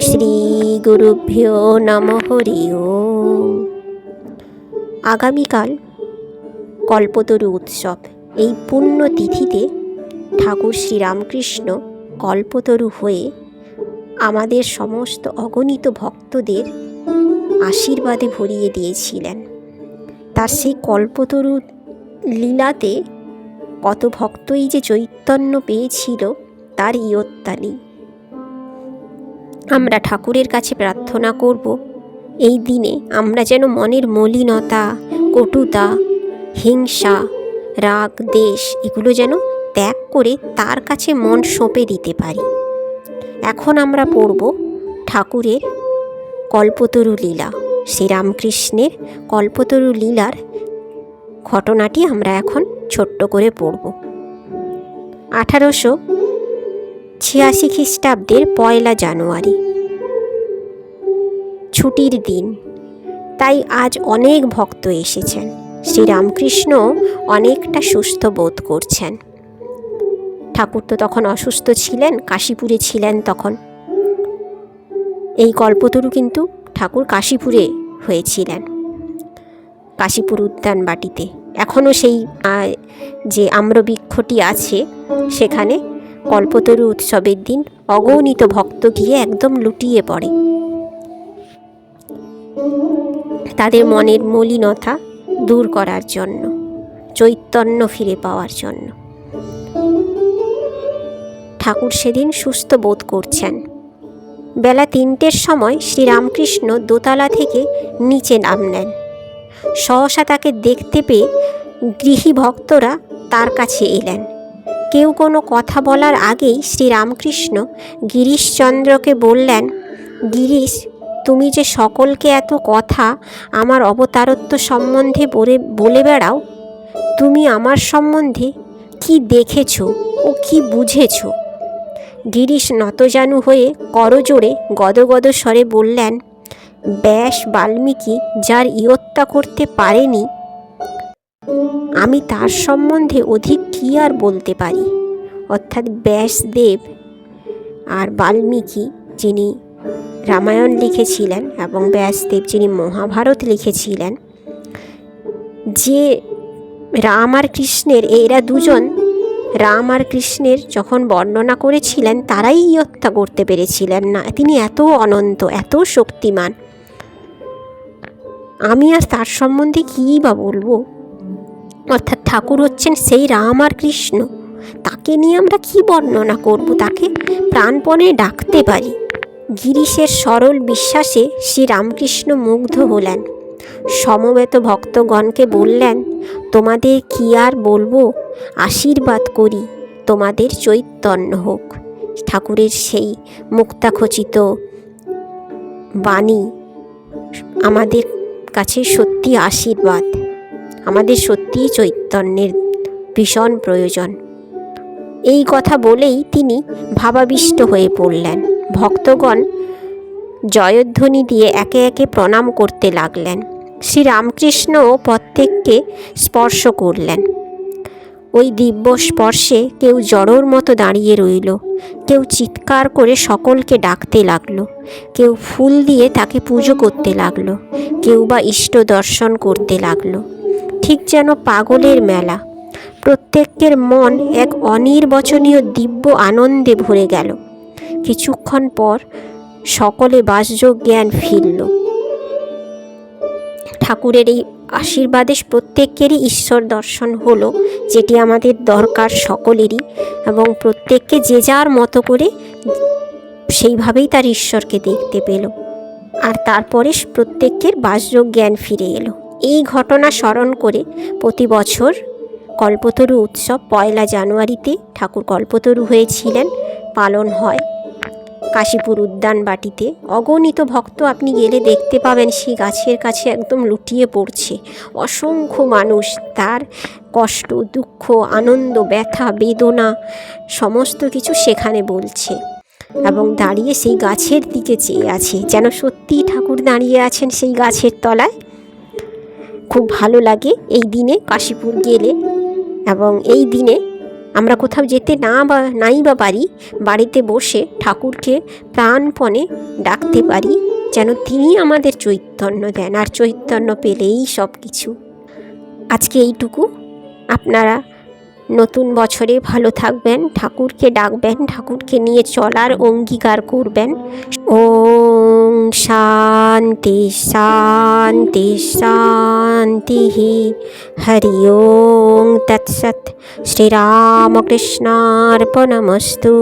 শ্রী গুরুভ্যো নম হরি আগামীকাল কল্পতরু উৎসব। এই পুণ্য তিথিতে ঠাকুর শ্রীরামকৃষ্ণ কল্পতরু হয়ে আমাদের সমস্ত অগণিত ভক্তদের আশীর্বাদে ভরিয়ে দিয়েছিলেন। তার সেই কল্পতরু লীলাতে কত ভক্তই যে চৈতন্য পেয়েছিল তার ইয়ত্তা নেই। আমরা ঠাকুরের কাছে প্রার্থনা করব, এই দিনে আমরা যেন মনের মলিনতা, কটুতা, হিংসা, রাগ, দেশ এগুলো যেন ত্যাগ করে তার কাছে মন সঁপে দিতে পারি। এখন আমরা পড়ব ঠাকুরের কল্পতরু লীলা, শ্রীরামকৃষ্ণের কল্পতরু লীলার ঘটনাটি আমরা এখন ছোট্ট করে পড়ব। আঠারোশো ছিয়াশি খ্রিস্টাব্দের পয়লা জানুয়ারি। ছুটির দিন। তাই আজ অনেক ভক্ত এসেছেন। শ্রীরামকৃষ্ণ অনেকটা সুস্থ বোধ করছেন। ঠাকুর তো তখন অসুস্থ ছিলেন, কাশীপুরে ছিলেন তখন। এই কল্পতরু কিন্তু ঠাকুর কাশীপুরে হয়েছিলেন। কাশীপুর উদ্যান বাটিতে। এখনও সেই যে আম্রবৃক্ষটি আছে, সেখানে কল্পতরু উৎসবের দিন অগণিত ভক্ত গিয়ে একদম লুটিয়ে পড়ে। তাদের মনের মলিনতা দূর করার জন্য, চৈতন্য ফিরে পাওয়ার জন্য। ঠাকুর সেদিন সুস্থ বোধ করছেন। বেলা তিনটের সময় শ্রীরামকৃষ্ণ দোতলা থেকে নিচে নামলেন। সহসা তাকে দেখতে পেয়ে গৃহী ভক্তরা তার কাছে এলেন। কেউ কোনো কথা বলার আগেই শ্রীরামকৃষ্ণ গিরিশচন্দ্রকে বললেন, গিরিশ, তুমি যে সকলকে এত কথা আমার অবতারত্ব সম্বন্ধে বলে বেড়াও, তুমি আমার সম্বন্ধে কি দেখেছ ও কি বুঝেছ? গিরিশ নতজানু হয়ে করজোড়ে গদগদ স্বরে বললেন, ব্যাস বাল্মীকি, যার ইয়ত্তা করতে পারেনি আমি তার সম্বন্ধে অধিক কী আর বলতে পারি? অর্থাৎ ব্যাসদেব আর বাল্মীকি, যিনি রামায়ণ লিখেছিলেন এবং ব্যাসদেব, যিনি মহাভারত লিখেছিলেন, যে রাম আর কৃষ্ণের, এরা দুজন রাম আর কৃষ্ণের যখন বর্ণনা করেছিলেন, তারাই ইয়ত্তা করতে পেরেছিলেন। না, তিনি এত অনন্ত, এত শক্তিমান। আমি আর তার সম্বন্ধে কী বা বলব? অর্থাৎ ঠাকুর হচ্ছেন সেই রাম আর কৃষ্ণ। তাকে নিয়ে আমরা কি বর্ণনা করব তাকে? প্রাণপণে ডাকতে পারি। গিরিশের সরল বিশ্বাসে শ্রী রামকৃষ্ণ মুগ্ধ হলেন। সমবেত ভক্তগণকে বললেন, তোমাদের কি আর বলব? আশীর্বাদ করি, তোমাদের চৈতন্য হোক। ঠাকুরের সেই মুক্তাখচিত বাণী আমাদের কাছে সত্যি আশীর্বাদ। আমাদের সত্যিই চৈতন্যের ভীষণ প্রয়োজন। এই কথা বলেই তিনি ভাবাবিষ্ট হয়ে পড়লেন। ভক্তগণ জয়ধ্বনি দিয়ে একে একে প্রণাম করতে লাগলেন। শ্রী রামকৃষ্ণও প্রত্যেককে স্পর্শ করলেন। ওই দিব্য স্পর্শে কেউ জড়োর মতো দাঁড়িয়ে রইল, কেউ চিৎকার করে সকলকে ডাকতে লাগল, কেউ ফুল দিয়ে তাকে পুজো করতে লাগল, কেউ বা ইষ্ট দর্শন করতে লাগল। ঠিক যেন পাগলের মেলা। প্রত্যেকের মন এক অনির্বচনীয় দিব্য আনন্দে ভরে গেল। কিছুক্ষণ পর সকলে বাসযোগ জ্ঞান ফিরল। ঠাকুরের এই আশীর্বাদে প্রত্যেকেরই ঈশ্বর দর্শন হলো, যেটি আমাদের দরকার সকলেরই এবং প্রত্যেককে যে যার মতো করে সেইভাবেই তার ঈশ্বরকে দেখতে পেল। আর তারপরে প্রত্যেকের বাসযোগ জ্ঞান ফিরে এলো। এই ঘটনা স্মরণ করে প্রতি বছর কল্পতরু উৎসব পয়লা জানুয়ারিতে ঠাকুর কল্পতরু হয়েছিলেন, পালন হয়। কাশীপুর উদ্যান বাটিতে অগণিত ভক্ত আপনি গেলে দেখতে পাবেন সেই গাছের কাছে একদম লুটিয়ে পড়ছে। অসংখ্য মানুষ, তার কষ্ট, দুঃখ, আনন্দ, ব্যথা, বেদনা, সমস্ত কিছু সেখানে বলছে এবং দাঁড়িয়ে সেই গাছের দিকে চেয়ে আছে। যেন সত্যিই ঠাকুর দাঁড়িয়ে আছেন সেই গাছের তলায়। খুব ভালো লাগে এই দিনে কাশীপুর গেলে। এবং এই দিনে আমরা কোথাও যেতে না বা, নাই বা পারি, বাড়িতে বসে ঠাকুরকে প্রাণপণে ডাকতে পারি, যেন তিনি আমাদের চৈতন্য দেন, আর চৈতন্য পেলেই সব কিছু আজকে এইটুকু। আপনারা নতুন বছরে ভালো থাকবেন, ঠাকুরকে ডাকবেন, ঠাকুরকে নিয়ে চলার অঙ্গীকার করবেন। ওং शांति शांति शांति ही। हरि ओम तत्सत। श्री राम कृष्णार्पणमस्तु